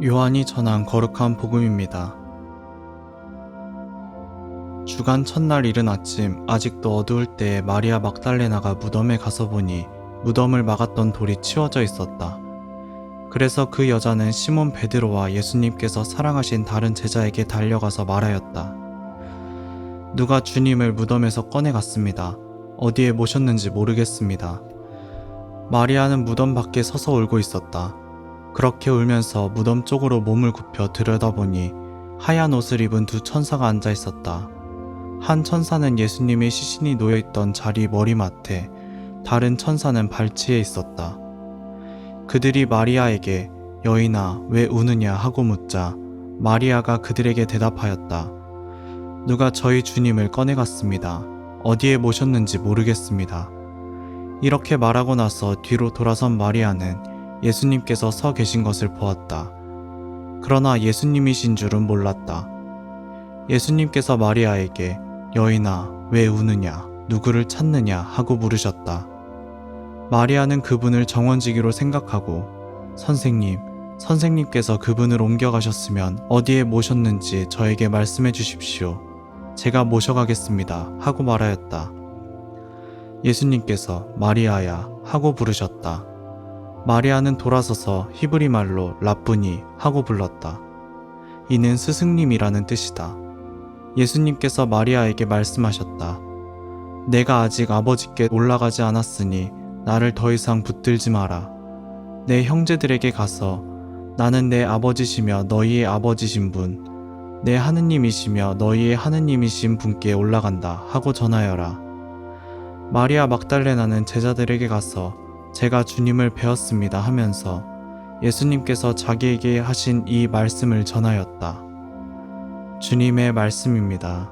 요한이 전한 거룩한 복음입니다. 주간 첫날 이른 아침 아직도 어두울 때에 마리아 막달레나가 무덤에 가서 보니 무덤을 막았던 돌이 치워져 있었다. 그래서 그 여자는 시몬 베드로와 예수님께서 사랑하신 다른 제자에게 달려가서 말하였다. 누가 주님을 무덤에서 꺼내갔습니다. 어디에 모셨는지 모르겠습니다. 마리아는 무덤 밖에 서서 울고 있었다. 그렇게 울면서 무덤 쪽으로 몸을 굽혀 들여다보니 하얀 옷을 입은 두 천사가 앉아 있었다. 한 천사는 예수님이 시신이 놓여 있던 자리 머리맡에, 다른 천사는 발치에 있었다. 그들이 마리아에게 여인아 왜 우느냐 하고 묻자 마리아가 그들에게 대답하였다. 누가 저희 주님을 꺼내갔습니다. 어디에 모셨는지 모르겠습니다. 이렇게 말하고 나서 뒤로 돌아선 마리아는 예수님께서 서 계신 것을 보았다. 그러나 예수님이신 줄은 몰랐다. 예수님께서 마리아에게 여인아 왜 우느냐 누구를 찾느냐 하고 물으셨다. 마리아는 그분을 정원지기로 생각하고 선생님, 선생님께서 그분을 옮겨가셨으면 어디에 모셨는지 저에게 말씀해 주십시오. 제가 모셔가겠습니다. 하고 말하였다. 예수님께서 마리아야 하고 부르셨다. 마리아는 돌아서서 히브리 말로 라쁘니 하고 불렀다. 이는 스승님이라는 뜻이다. 예수님께서 마리아에게 말씀하셨다. 내가 아직 아버지께 올라가지 않았으니 나를 더 이상 붙들지 마라. 내 형제들에게 가서 나는 내 아버지시며 너희의 아버지신 분, 내 하느님이시며 너희의 하느님이신 분께 올라간다 하고 전하여라. 마리아 막달레나는 제자들에게 가서 제가 주님을 배웠습니다 하면서 예수님께서 자기에게 하신 이 말씀을 전하였다. 주님의 말씀입니다.